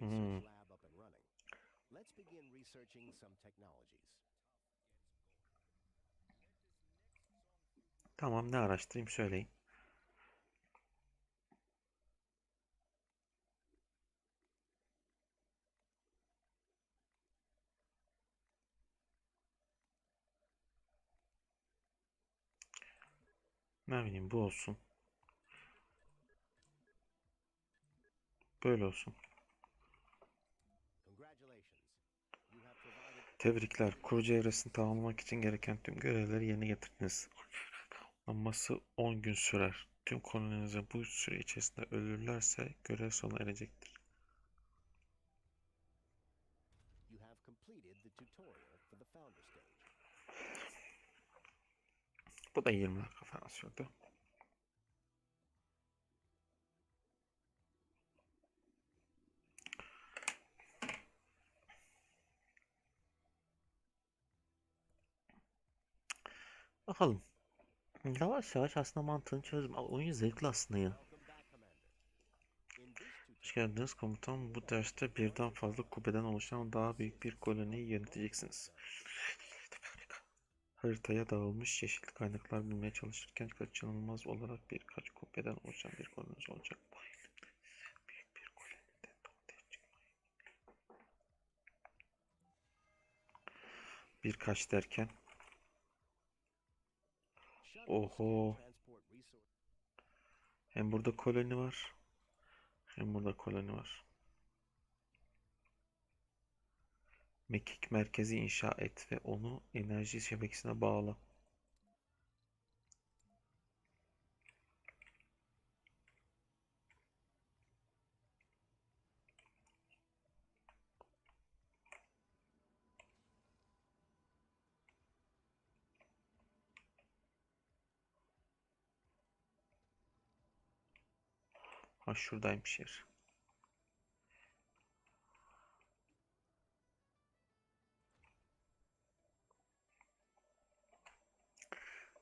Hmm. lab up and running. Let's begin researching some technologies. Tamam ne araştırayım söyleyin. Ne bileyim bu olsun. Böyle olsun. Tebrikler. Kurucu evresini tamamlamak için gereken tüm görevleri yerine getirdiniz. Anması 10 gün sürer. Tüm koloninize bu süre içerisinde ölürlerse görev sona erecektir. Bu da 20 dakika falan sürdü. Bakalım. Yavaş yavaş aslında mantığını çözdüm. Oyun zevkli aslında ya. Hoş geldiniz komutan. Bu derste birden fazla kubeden oluşan daha büyük bir koloniyi yöneteceksiniz. Haritaya dağılmış yeşil kaynaklar bulmaya çalışırken kaçınılmaz olarak birkaç kubeden oluşan bir koloniniz olacak. Birkaç derken Oho. hem burada koloni var hem burada koloni var. Mekik merkezi inşa et ve onu enerji şebekesine bağla. Ha şuradaymış yer.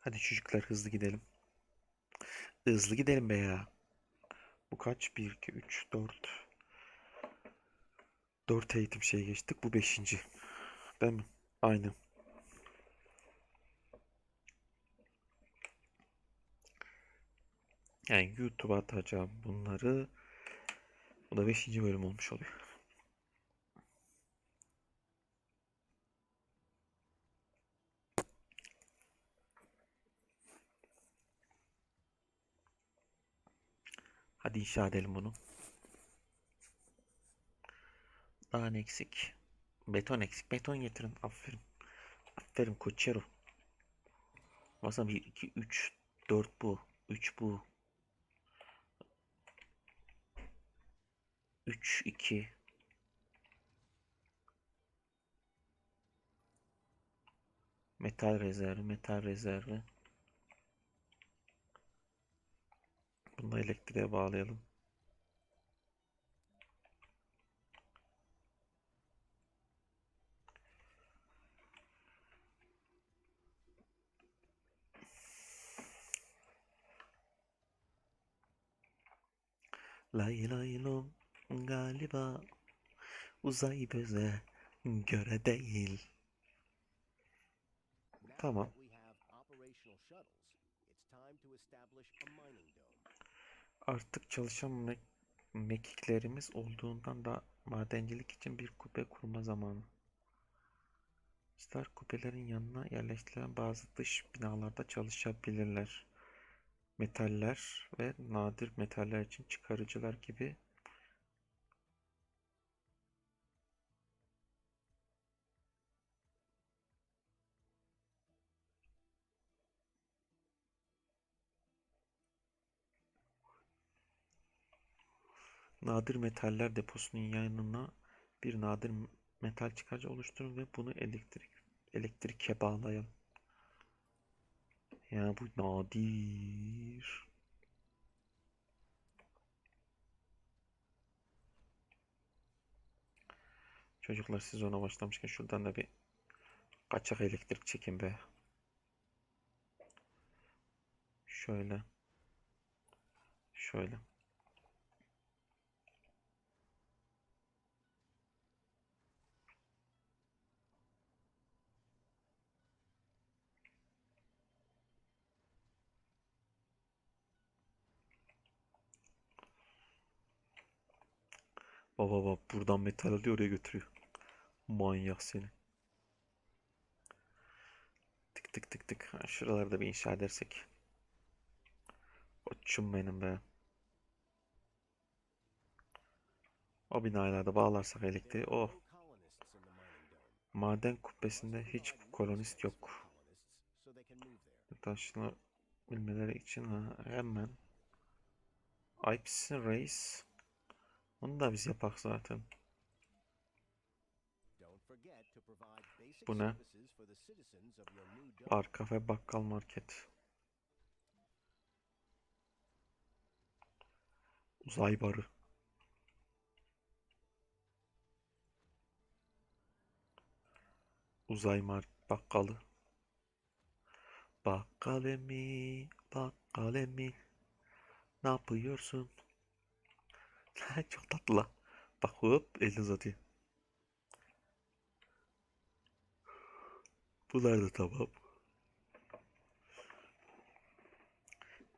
Hadi çocuklar hızlı gidelim. Hızlı gidelim be ya. Bu kaç? 1, 2, 3, 4. 4 eğitim şey geçtik. Bu 5. Değil mi? Aynen. Yani YouTube'a atacağım bunları. Bu da 5. bölüm olmuş oluyor. Hadi inşa edelim bunu. Daha ne eksik? Beton eksik. Beton getirin. Aferin. Aferin Koçero. Masa 1, 2, 3, 4 bu. 3 bu. 3, 2. Metal rezervi, metal rezervi. Bunu da elektriğe bağlayalım. Lay lay lom galiba uzay bize göre değil. Tamam. Artık çalışan me- mekiklerimiz olduğundan da madencilik için bir kubbe kurma zamanı. Star kubbelerin yanına yerleştirilen bazı dış binalarda çalışabilirler. Metaller ve nadir metaller için çıkarıcılar gibi nadir metaller deposunun yanına bir nadir metal çıkarıcı oluşturun ve bunu elektrik elektrike bağlayın. Ya bu nadir. Çocuklar siz ona başlamışken şuradan da bir kaçak elektrik çekin be. Şöyle. Şöyle. Baba baba buradan metal alıyor oraya götürüyor. Manyak seni. Tık tık tık tık. Ha, şuralarda bir inşa edersek. Koçum benim be. O binalarda bağlarsak elektriği. Are Oh. Maden kubbesinde hiç kolonist yok. there. Taşınabilmeleri için ha, hemen. Alpsin Reis. Onu da biz yapak zaten. Bu ne? Bar kafe bakkal market. Uzay barı. Uzay mar bakkalı. Bakkal emmi, bakkal emmi. Ne yapıyorsun? Çok tatlı. Bak hop elini uzatıyor. Bunlar da tamam.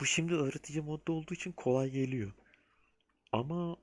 Bu şimdi öğretici modda olduğu için kolay geliyor. Ama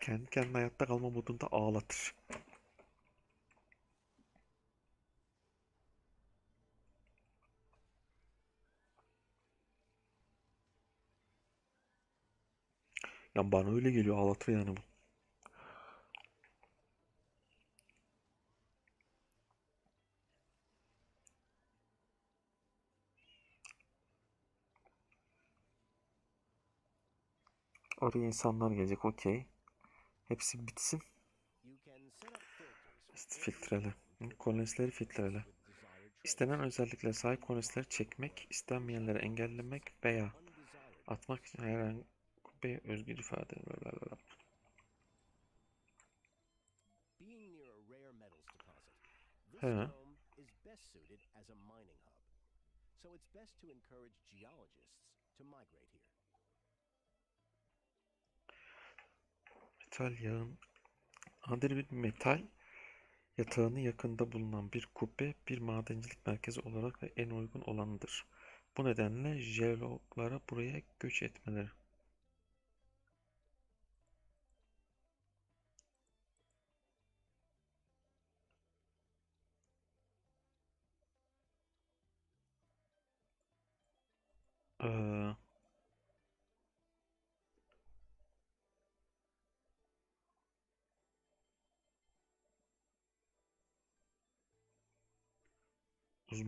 kendi kendine hayatta kalma modunda ağlatır. Ya bana öyle geliyor ağlatır yani bu. Oraya insanlar gelecek okey. Hepsi bitsin. Filtrele. attract filtrele. İstenen özelliklere sahip kolonistleri çekmek, istenmeyenleri engellemek veya atmak için herhangi bir özgür ifade. blablabla. Being near a rare metals deposit, this He. dome is best suited as a mining hub. So it's best to encourage geologists to migrate here. Metal yağın nadir bir metal yatağının yakında bulunan bir kubbe bir madencilik merkezi olarak en uygun olanıdır. Bu nedenle jeologlara buraya göç etmeleri.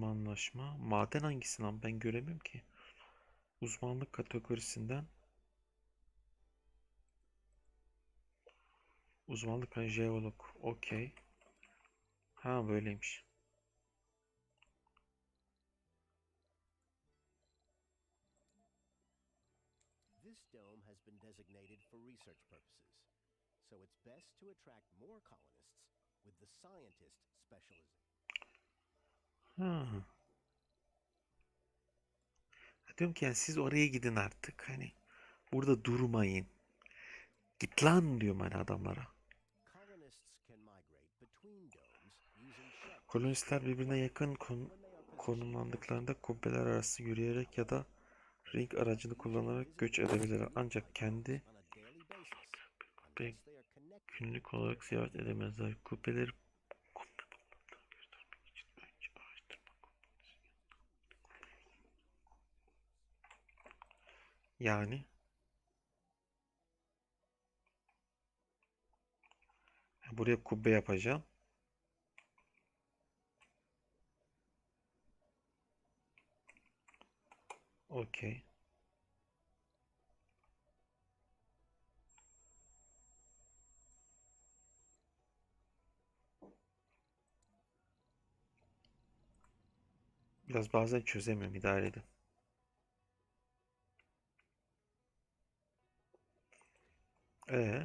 Uzmanlaşma. Maden hangisi lan? Ben göremiyorum ki. Uzmanlık kategorisinden uzmanlık hani jeolog. Okey. Ha böyleymiş. This dome has been designated for research purposes. So it's best to attract more colonists with the scientist specialism. Ha. Diyorum ki yani siz oraya gidin artık. Hani burada durmayın. Git lan diyorum hani adamlara. Kolonistler birbirine yakın kon- konumlandıklarında kubbeler arası yürüyerek ya da ring aracını kullanarak göç edebilirler. Ancak kendi günlük olarak ziyaret edemezler. Kubbeleri Yani buraya kubbe yapacağım. Okey. Biraz bazen çözemiyorum idare edin. Ee,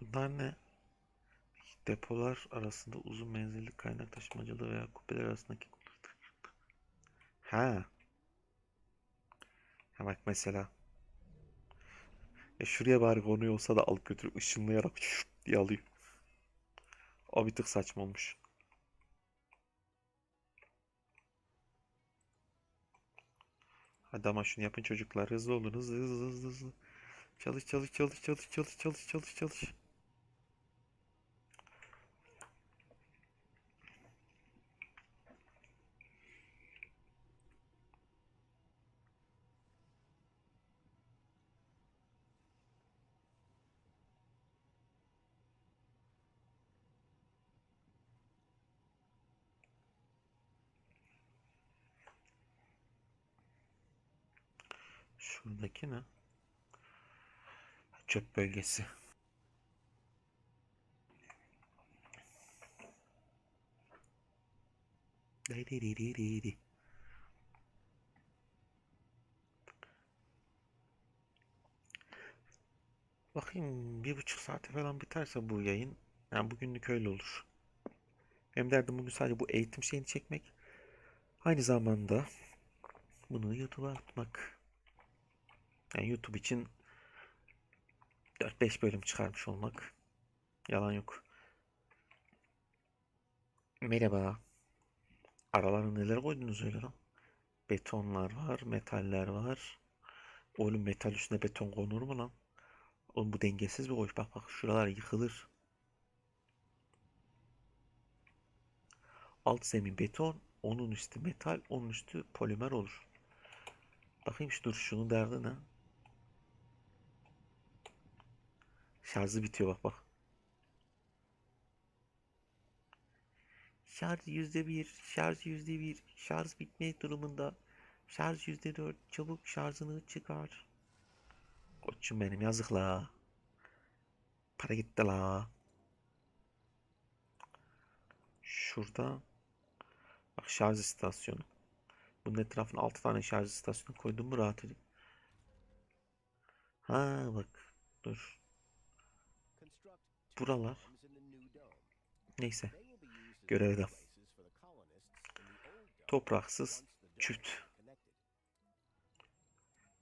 bunlar ne? Depolar arasında uzun menzilli kaynak taşımacılığı veya kubbeler arasındaki Ha. Ha bak mesela. Ya şuraya bari konuyor olsa da alıp götürüp ışınlayarak diye alıyor. O bir tık saçma olmuş. Hadi ama şunu yapın çocuklar. Hızlı olun. Hızlı hızlı hızlı hızlı. Çalış çalış çalış çalış çalış çalış çalış çalış. Şuradaki ne? Çöp bölgesi. Daydiririri. Bakayım bir buçuk saate falan biterse bu yayın. Yani bugünlük öyle olur. Benim derdim bugün sadece bu eğitim şeyini çekmek. Aynı zamanda bunu YouTube'a atmak. Yani YouTube için 4-5 bölüm çıkarmış olmak. Yalan yok. Merhaba. Aralarına neler koydunuz öyle lan? Betonlar var, metaller var. Oğlum metal üstüne beton konur mu lan? Oğlum bu dengesiz bir koyuş. Bak bak şuralar yıkılır. Alt zemin beton, onun üstü metal, onun üstü polimer olur. Bakayım şu dur şunun derdi ne? Şarjı bitiyor bak bak. Şarj yüzde bir, şarj yüzde bir, şarj bitme durumunda. Şarj yüzde dört, çabuk şarjını çıkar. Koçum benim yazık la. Para gitti la. Şurada bak şarj istasyonu. Bunun etrafına 6 tane şarj istasyonu koydum mu rahat edin. Ha bak dur. Buralar. Neyse. Görevde. Topraksız çift.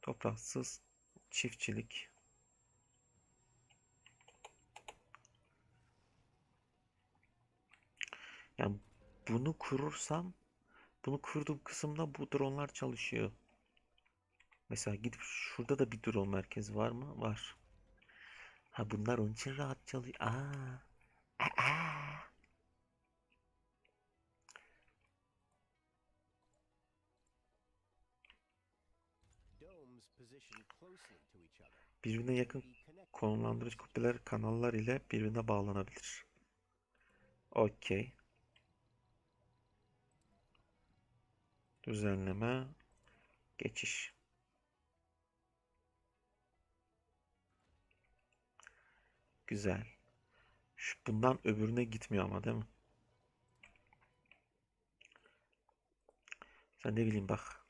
Topraksız çiftçilik. Yani bunu kurursam bunu kurduğum kısımda bu dronlar çalışıyor. Mesela gidip şurada da bir drone merkezi var mı? Var. Ha bunlar onun için rahat çalışıyor. Aa. Aa. Birbirine yakın konumlandırıcı kubbeler kanallar ile birbirine bağlanabilir. Okey. Düzenleme. Geçiş. Güzel. Şu, bundan öbürüne gitmiyor ama değil mi? Sen ne bileyim bak.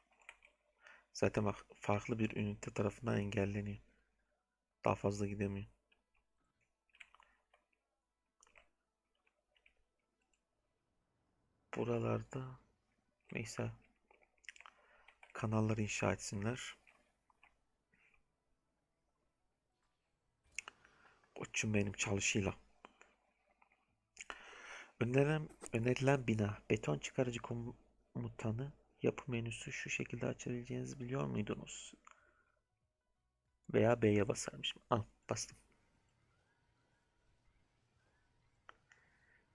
Zaten bak farklı bir ünite tarafından engelleniyor. Daha fazla gidemiyor. Buralarda neyse kanalları inşa etsinler. Koçum benim çalışıyla. Önerilen, önerilen bina beton çıkarıcı komutanı yapı menüsü şu şekilde açabileceğinizi biliyor muydunuz? Veya B'ye basarmışım. Al bastım.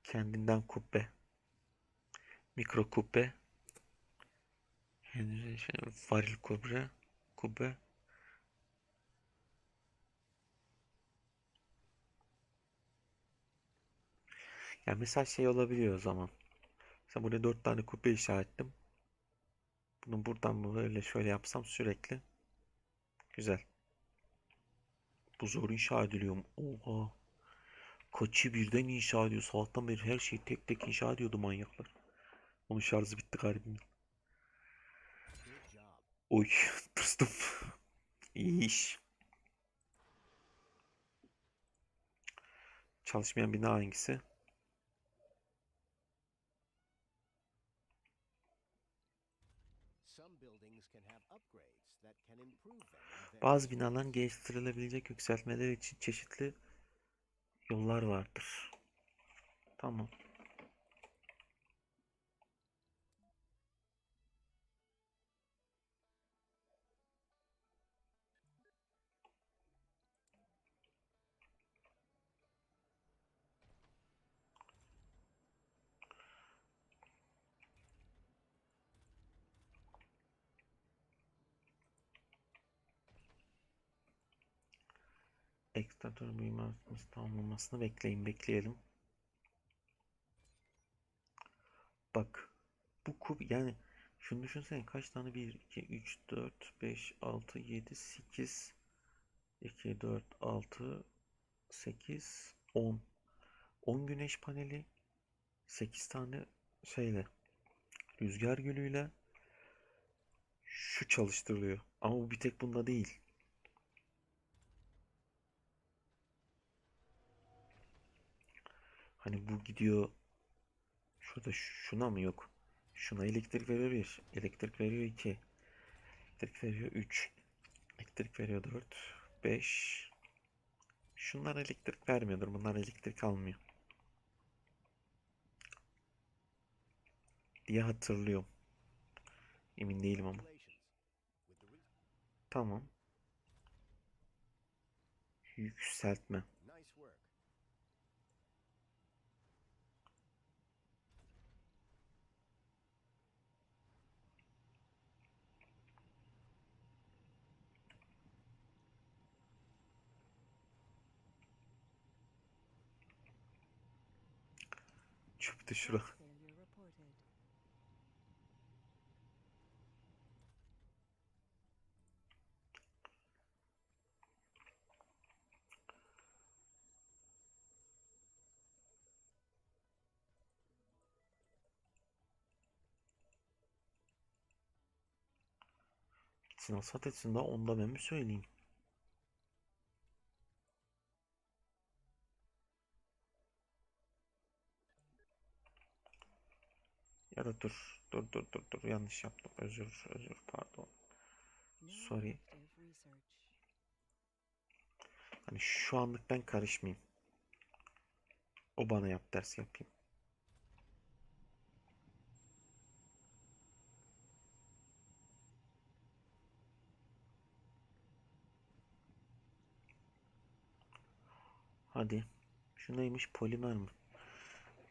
Kendinden kubbe. Mikro kubbe. Varil kubbe. Kubbe. Yani mesela şey olabiliyor o zaman. Mesela buraya dört tane kubbe işaretledim. Bunu buradan böyle şöyle yapsam sürekli. Güzel. Bu zor inşa ediliyor mu? Oha. Kaçı birden inşa ediyor. Sabahtan beri her şeyi tek tek inşa ediyordu manyaklar. Onun şarjı bitti job. Oy tırstım. İyi iş. Çalışmayan bina hangisi? Bazı binaların geliştirilebilecek yükseltmeler için çeşitli yollar vardır. Tamam. Ekstratör büyüme tamamlamasını bekleyin bekleyelim. Bak bu kub yani şunu düşünsene kaç tane 1 2 3 4 5 6 7 8 2 4 6 8 10 10 güneş paneli 8 tane şeyle rüzgar gülüyle şu çalıştırılıyor. Ama bu bir tek bunda değil. Hani bu gidiyor şurada şuna mı yok? Şuna elektrik veriyor 1, elektrik veriyor 2, elektrik veriyor 3, elektrik veriyor 4, 5. Şunlar elektrik vermiyordur. Bunlar elektrik almıyor. Diye hatırlıyorum. Emin değilim ama. Tamam. Yükseltme. Çöptü şura. Gitsin alsat etsin daha onda ben mi söyleyeyim? Ya da dur. Dur dur dur dur. Yanlış yaptım. Özür özür pardon. Sorry. Hani şu anlık ben karışmayayım. O bana yap ders yapayım. Hadi. Şu neymiş? Polimer mi?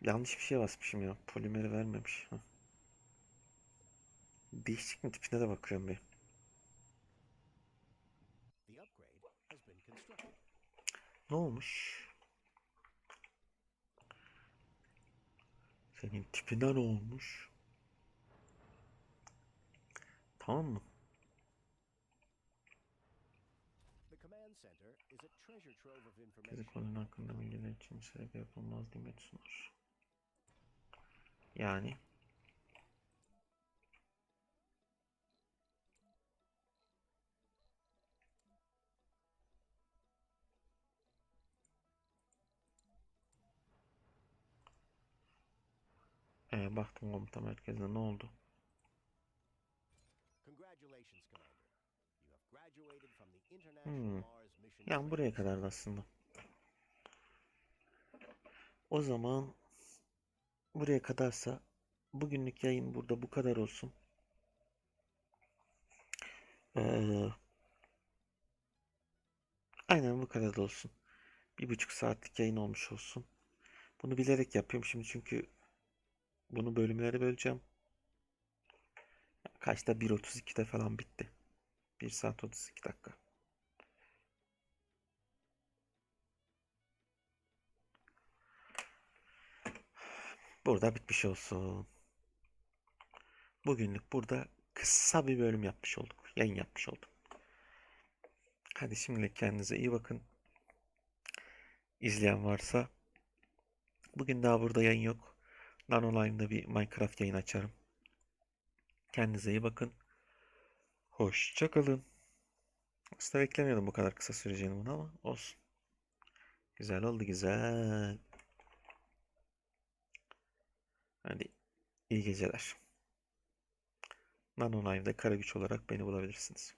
Yanlış bir şey basmışım ya. Polimeri vermemiş. Hah. Değişik mi tipine de bakıyorum bir. Ne olmuş? Senin tipine ne olmuş? Tamam mı? Konunun hakkında bilgiler için sebep yapılmaz nimet sunar. Yani ee, baktım komuta merkezine ne oldu? Hmm. Yani buraya kadardı aslında. O zaman buraya kadarsa bugünlük yayın burada bu kadar olsun. Ee, aynen bu kadar da olsun. Bir buçuk saatlik yayın olmuş olsun. Bunu bilerek yapıyorum şimdi çünkü bunu bölümlere böleceğim. Kaçta 1.32'de falan bitti. 1 saat 32 dakika. Burada bitmiş olsun. Bugünlük burada kısa bir bölüm yapmış olduk. Yayın yapmış oldum. Hadi şimdilik kendinize iyi bakın. İzleyen varsa bugün daha burada yayın yok. Nanoline'da bir Minecraft yayın açarım. Kendinize iyi bakın. Hoşça kalın. Aslında beklemiyordum bu kadar kısa süreceğini bunu ama olsun. Güzel oldu güzel. Hadi iyi geceler. Nanolive'da Karagüç olarak beni bulabilirsiniz.